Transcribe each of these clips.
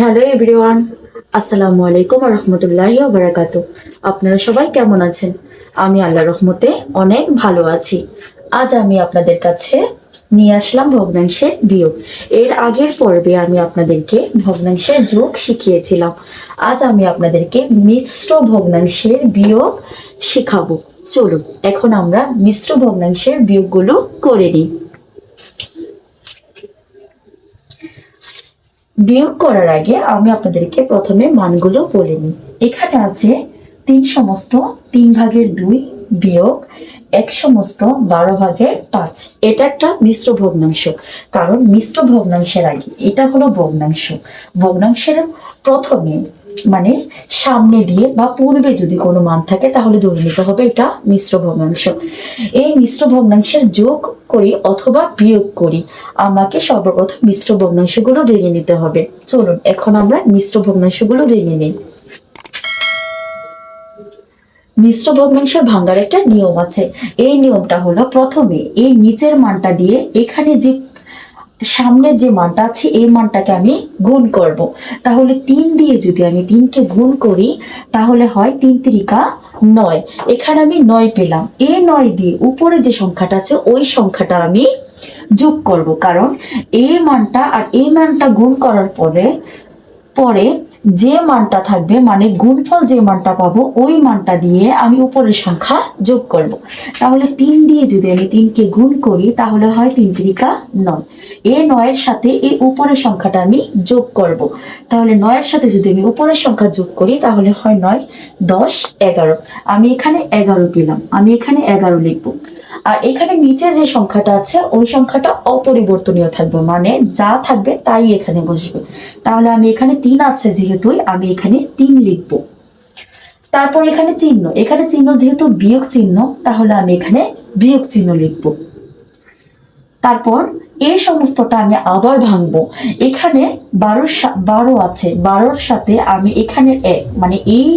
Hello everyone, আসসালামু আলাইকুম রহমতুল্লাহি বারাকাত আপনারা সবাই কেমন আছেন? আমি আল্লাহ রহমতে অনেক ভালো আছি। আজ আমি আপনাদের কাছে নিয়ে আসলাম ভগ্নাংশের বিয়োগ। এর আগের পর্বে আমি আপনাদেরকে ভগ্নাংশের যোগ শিখিয়েছিলাম। আজ আমি আপনাদেরকে মিশ্র ভগ্নাংশের বিয়োগ শেখাবো। চলুন, এখন আমরা মিশ্র ভগ্নাংশের বিয়োগগুলো করে নিই। বিয়োগ করার আগে আমি আপনাদেরকে প্রথমে মানগুলো বলে নিই। এখানে আছে তিন সমস্ত তিন ভাগের দুই বিয়োগ এক সমস্ত বারো ভাগের পাঁচ। এটা একটা মিশ্র ভগ্নাংশ। কারণ মিশ্র ভগ্নাংশের আগে এটা হলো ভগ্নাংশ। ভগ্নাংশের প্রথমে মানে সামনে দিয়ে বা পূর্বে যদি কোনো মান থাকে, তাহলে ধরে নিতে হবে এটা মিশ্র ভগ্নাংশ। এই মিশ্র ভগ্নাংশের যোগ করি অথবা বিয়োগ করি, আমাকে সর্বপ্রথম মিশ্র ভগ্নাংশগুলো ভেঙে নিতে হবে। চলুন, এখন আমরা মিশ্র ভগ্নাংশগুলো ভেঙে নিই। মিশ্র ভগ্নাংশ ভাঙ্গার একটা নিয়ম আছে। এই নিয়মটা হলো প্রথমে এই নিচের মানটা দিয়ে এখানে যে সামনে যে মানটা আছে, এই মানটাকে আমি গুণ করব। তাহলে তিন দিয়ে যদি আমি তিনকে গুণ করি, তাহলে হয় তিন তিরিকা নয়। এখানে আমি নয় পেলাম। এই নয় দিয়ে উপরে যে সংখ্যাটা আছে, ওই সংখ্যাটা আমি যোগ করব। কারণ এই মানটা আর এই মানটা গুণ করার পরে পরে যে মানটা থাকবে মানে গুণফল যে মানটা পাবো, ওই মানটা দিয়ে আমি উপরের সংখ্যা যোগ করব। তাহলে তিন দিয়ে যদি আমি তিনকে গুণ করি, তাহলে হয় তিন তিরিকা নয় এ নয়ের সাথে এই উপরের সংখ্যাটা আমি যোগ করব। তাহলে নয়ের সাথে যদি আমি উপরের সংখ্যা যোগ করি, তাহলে হয় নয়, দশ, এগারো আমি এখানে এগারো পেলাম আমি এখানে এগারো লিখব আর এখানে নিচে যে সংখ্যাটা আছে, ওই সংখ্যাটা অপরিবর্তনীয় থাকবে। মানে যা থাকবে তাই এখানে বসবে। তাহলে আমি এখানে তিন আছে যেহেতু, আমি এখানে তিন লিখব। তারপর এখানে চিহ্ন। এখানে চিহ্ন যেহেতু বিয়োগ চিহ্ন, তাহলে আমি এখানে বিয়োগ চিহ্ন লিখব। তারপর এই সমস্তটা আমি আবার ভাঙবো। এখানে বারো বারো আছে। বারোর সাথে আমি এখানে এক মানে এই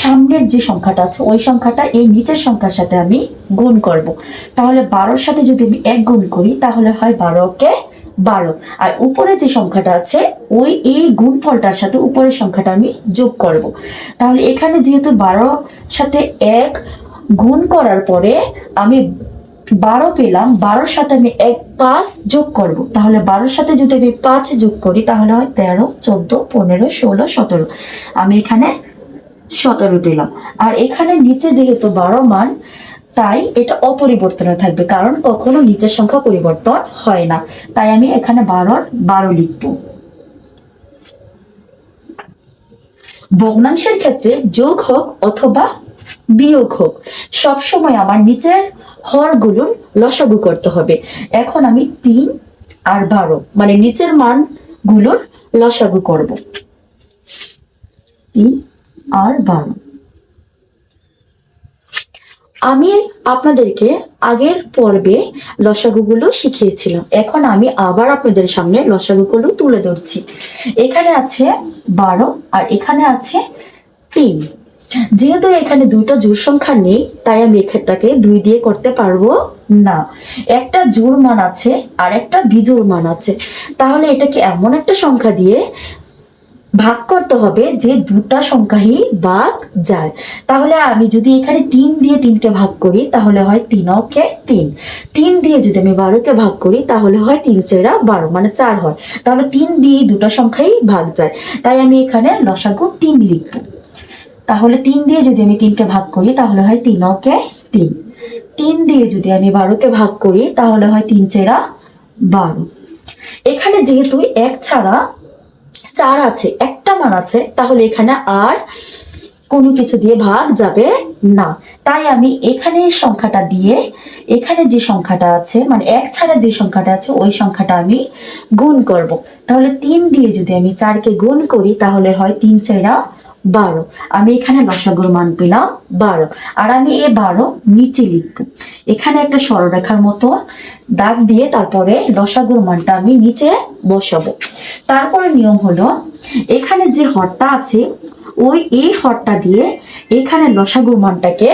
সামনের যে সংখ্যাটা আছে, ওই সংখ্যাটা এই নিচের সংখ্যার সাথে আমি গুণ করব। তাহলে বারোর সাথে যদি আমি এক গুণ করি, তাহলে হয় বারোকে বারো আর উপরে যে সংখ্যাটা আছে, ওই এই গুণফলটার সাথে উপরের সংখ্যাটা আমি যোগ করব। তাহলে এখানে যেহেতু বারোর সাথে এক গুণ করার পরে আমি বারো পেলাম, বারোর সাথে আমি এক পাঁচ যোগ করব তাহলে বারোর সাথে যদি আমি পাঁচ যোগ করি, তাহলে হয় তেরো, চোদ্দ, পনেরো, ষোলো, সতেরো আমি এখানে সতেরো পেলাম। আর এখানে নিচে যেহেতু বারো মান, তাই এটা অপরিবর্তনে থাকবে, কারণ কখনো নিচের সংখ্যা পরিবর্তন হয় না। তাই আমি এখানে বারোর বারো লিখব। ভগ্নাংশের ক্ষেত্রে যোগ হোক অথবা বিয়োগ হোক, সবসময় আমার নিচের হরগুলোর লসাগু করতে হবে। এখন আমি তিন আর বারো মানে নিচের মানগুলোর লসাগু করব। তিন আর বারো আমি আপনাদেরকে আগের পর্বে লসাগুগুলো শিখিয়েছিলাম। এখন আমি আবার আপনাদের সামনে লসাগুগুলো তুলে ধরছি। এখানে আছে বারো আর এখানে আছে তিন। যেহেতু এখানে দুইটা জোর সংখ্যা নেই, তাই আমি এখানটাকে দুই দিয়ে করতে পারব না। একটা জোর মান আছে আর একটা বিজোড় মান আছে। তাহলে এটাকে এমন একটা সংখ্যা দিয়ে ভাগ করতে হবে যে দুটা সংখ্যাই বাদ যায়। তাহলে আমি যদি এখানে তিন দিয়ে তিনকে ভাগ করি, তাহলে হয় তিনকে তিন। তিন দিয়ে যদি আমি বারোকে ভাগ করি, তাহলে হয় তিন চেরা বারো মানে চার হয়। তাহলে তিন দিয়ে দুটা সংখ্যাই ভাগ যায়। তাই আমি এখানে লসাগু তিন লিখব। তাহলে তিন দিয়ে যদি আমি তিনকে ভাগ করি, তাহলে হয় তিনকে তিন। তিন দিয়ে যদি আমি বারোকে ভাগ করি, তাহলে হয় তিন চেরা বারো। এখানে যেহেতু এক ছাড়া চার আছে, একটা মান আছে, তাহলে এখানে আর কোনো কিছু দিয়ে ভাগ যাবে না। তাই আমি এখানে সংখ্যাটা দিয়ে, এখানে যে সংখ্যাটা আছে মানে এক ছাড়া যে সংখ্যাটা আছে, ওই সংখ্যাটা আমি গুণ করব। তাহলে তিন দিয়ে যদি আমি চারকে গুণ করি, তাহলে হয় তিন চারা বারো। আমি এখানে লসাগুর মান পেলাম বারো। আর আমি এ বারো নিচে লিখব। এখানে একটা সরলরেখার মতো দাগ দিয়ে তারপরে লসাগুর মানটা আমি নিচে বসাবো। তারপরে নিয়ম হলো, এখানে যে হরটা আছে, ওই এই হরটা দিয়ে এখানে লসাগুর মানটাকে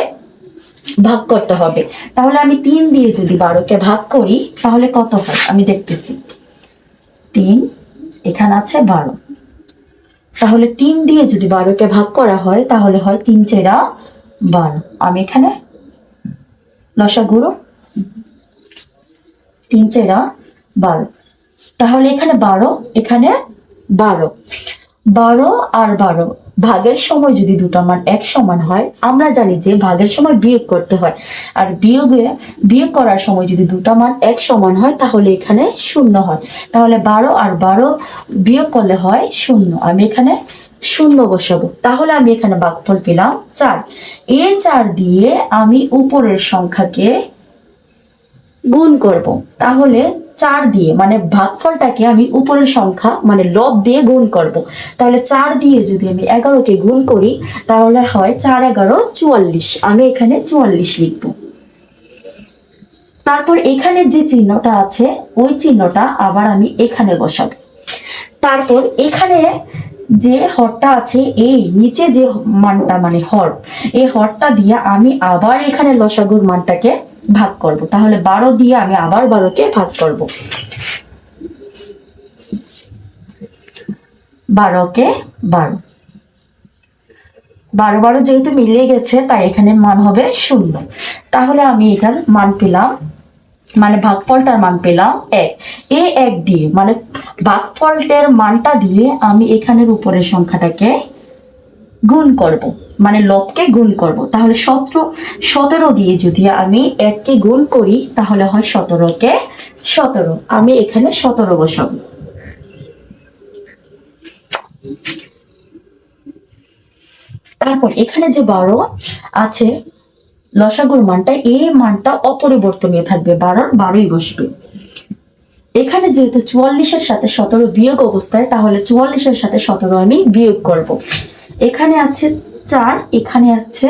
ভাগ করতে হবে। তাহলে আমি তিন দিয়ে যদি বারোকে ভাগ করি, তাহলে কত হয়? আমি দেখতেছি। তিন, এখানে আছে বারো। তাহলে তিন দিয়ে যদি বারোকে ভাগ করা হয়, তাহলে হয় তিন চেরা বারো। আমি এখানে লসাগুরু তিন চেরা বারো। তাহলে এখানে বারো এখানে বারো। বারো আর বারো, ভাগের সময় যদি দুটো মান এক সমান হয়, আমরা জানি যে ভাগের সময় বিয়োগ করতে হয়। আর বিয়োগে, বিয়োগ করার সময় যদি দুটো মান এক সমান হয়, তাহলে এখানে শূন্য হয়। তাহলে বারো আর বারো বিয়োগ করলে হয় শূন্য। আমি এখানে শূন্য বসাবো। তাহলে আমি এখানে বাঘফল পেলাম চার। এই চার দিয়ে আমি উপরের সংখ্যাকে গুণ করব। তাহলে চার দিয়ে মানে ভাগফলটাকে আমি উপরের সংখ্যা মানে লব দিয়ে গুণ করব। তাহলে চার দিয়ে যদি আমি এগারোকে গুণ করি, তাহলে হয় চার এগারো চুয়াল্লিশ। আমি এখানে চুয়াল্লিশ লিখব। তারপর এখানে যে চিহ্নটা আছে, ওই চিহ্নটা আবার আমি এখানে বসাবো। তারপর এখানে যে হরটা আছে, এই নিচে যে মানটা মানে হর, এই হরটা দিয়ে আমি আবার এখানে লসাগুর মানটাকে ভাগ করব। তাহলে বারো দিয়ে আমি আবার বারোকে ভাগ করব। বারোকে বারো। বারো বারো যেহেতু মিলিয়ে গেছে, তাই এখানে মান হবে শূন্য। তাহলে আমি এটার মান পেলাম মানে ভাগফলটার মান পেলাম এক। এ এক দিয়ে মানে ভাগফলটার মানটা দিয়ে আমি এখানের উপরের সংখ্যাটাকে গুণ করব মানে লবকে গুণ করব। তাহলে সতেরো সতেরো দিয়ে যদি আমি এককে গুণ করি, তাহলে হয় সতেরোকে সতেরো। আমি এখানে সতেরো বসাবো। তারপর এখানে যে বারো আছে, লসাগুর মানটা এই মানটা অপরিবর্তনীয় থাকবে বারোর বারোই বসবে। এখানে যেহেতু চুয়াল্লিশের সাথে সতেরো বিয়োগ অবস্থায়, তাহলে চুয়াল্লিশের সাথে সতেরো আমি বিয়োগ করব। এখানে আছে চার, এখানে আছে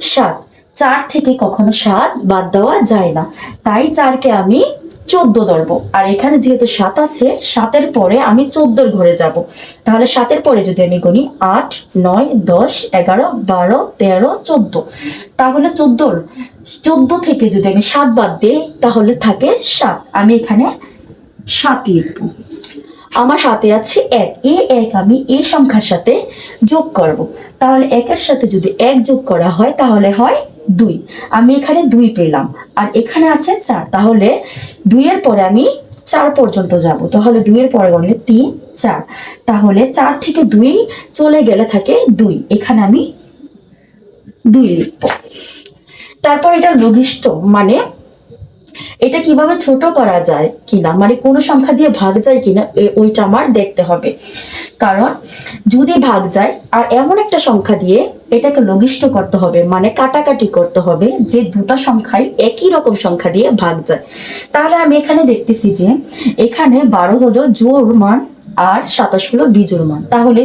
সাত। চার থেকে কখনো সাত বাদ দেওয়া যায় না। তাই চারকে আমি চোদ্দ ধরবো। আর এখানে যেহেতু সাত আছে, সাতের পরে আমি চোদ্দোর ঘরে যাব। তাহলে সাতের পরে যদি আমি গুনি আট, নয়, দশ, এগারো, বারো, তেরো, চোদ্দ। তাহলে চোদ্দোর, চোদ্দ থেকে যদি আমি সাত বাদ দিই, তাহলে থাকে সাত। আমি এখানে সাত লিখব। আমার হাতে আছে এক। এ এক আমি এই সংখ্যার সাথে যোগ করব। তাহলে একের সাথে যদি এক যোগ করা হয়, তাহলে হয় দুই। আমি এখানে দুই পেলাম, আর এখানে আছে চার। তাহলে দুইয়ের পরে আমি চার পর্যন্ত যাব। তাহলে দুইয়ের পরে গেলে তিন, চার। তাহলে চার থেকে দুই চলে গেলে থাকে দুই। এখানে আমি দুই লিখব। তারপর এটা লঘিষ্ঠ মানে এটা কীভাবে ছোট করা যায় কিনা? মানে কোনো সংখ্যা দিয়ে ভাগ যায় কিনা? ওইটা আমার দেখতে হবে। কারণ যদি ভাগ যায়, আর এমন একটা সংখ্যা দিয়ে এটাকে লঘিষ্ঠ করতে হবে মানে কাটাকাটি করতে হবে, যে দুটা সংখ্যাই একই রকম সংখ্যা দিয়ে ভাগ যায়। তাহলে আমি এখানে দেখতেছি যে এখানে বারো হলো জোর মান, আর সাতাশ হলো বিজোর মান। তাহলে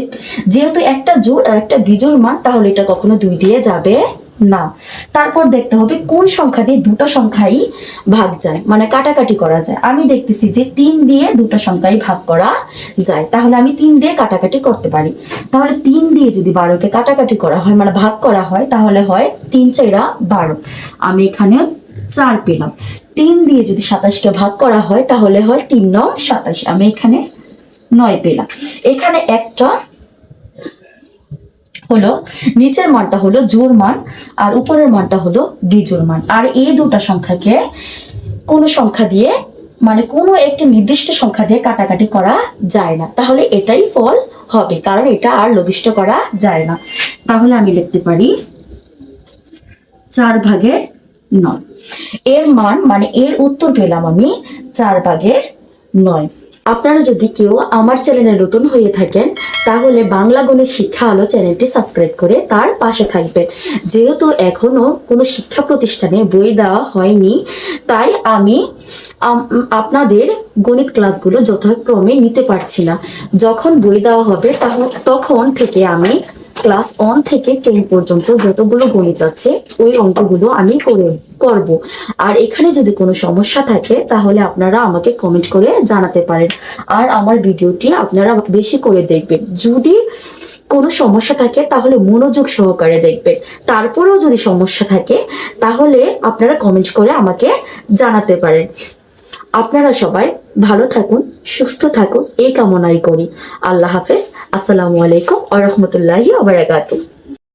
যেহেতু একটা জোর আর একটা বিজোর মান, তাহলে এটা কখনো দুই দিয়ে যাবে না। তারপর দেখতে হবে কোন সংখ্যা দিয়ে দুটো সংখ্যাই ভাগ যায় মানে কাটাকাটি করা যায়। আমি দেখতেছি যে তিন দিয়ে দুটো সংখ্যাই ভাগ করা যায়। তাহলে আমি তিন দিয়ে কাটাকাটি করতে পারি। তাহলে তিন দিয়ে যদি বারোকে কাটাকাটি করা হয় মানে ভাগ করা হয়, তাহলে হয় তিন চাইরা বারো। আমি এখানে চার পেলাম। তিন দিয়ে যদি সাতাশকে ভাগ করা হয়, তাহলে হয় তিন নং সাতাশ। আমি এখানে নয় পেলাম। এখানে একটা হলো, নিচের মানটা হলো জোর মান, আর উপরের মানটা হলো বিজোর মান। আর এই দুটো সংখ্যাকে কোনো সংখ্যা দিয়ে মানে কোনো একটি নির্দিষ্ট সংখ্যা দিয়ে কাটাকাটি করা যায় না। তাহলে এটাই ফল হবে, কারণ এটা আর লঘিষ্ঠ করা যায় না। তাহলে আমি লিখতে পারি চার ভাগের নয়। এর মান মানে এর উত্তর পেলাম আমি চার ভাগের নয়। আপনারা যদি কেউ আমার চ্যানেলে নতুন হয়ে থাকেন, তাহলে বাংলা গণিত শিক্ষা আলো চ্যানেলটি সাবস্ক্রাইব করে তার পাশে থাকবেন। যেহেতু এখনও কোনো শিক্ষা প্রতিষ্ঠানে বই দেওয়া হয়নি, তাই আমি আপনাদের গণিত ক্লাসগুলো যথাক্রমে নিতে পারছি না। যখন বই দেওয়া হবে তখন থেকে আমি ক্লাস ওয়ান থেকে টেন পর্যন্ত যতগুলো গণিত আছে, ওই অঙ্কগুলো আমি করে করব আর এখানে যদি কোনো সমস্যা থাকে, তাহলে আপনারা আমাকে কমেন্ট করে জানাতে পারেন। আর আমার ভিডিওটি আপনারা বেশি করে দেখবেন। যদি কোনো সমস্যা থাকে, তাহলে মনোযোগ সহকারে দেখবেন। তারপরেও যদি সমস্যা থাকে, তাহলে আপনারা কমেন্ট করে আমাকে জানাতে পারেন। আপনারা সবাই ভালো থাকুন সুস্থ থাকুন এই কামনাই করি। আল্লাহ হাফেজ। আসসালামু আলাইকুম আ রহমতুল্লাহি আবরাকাতু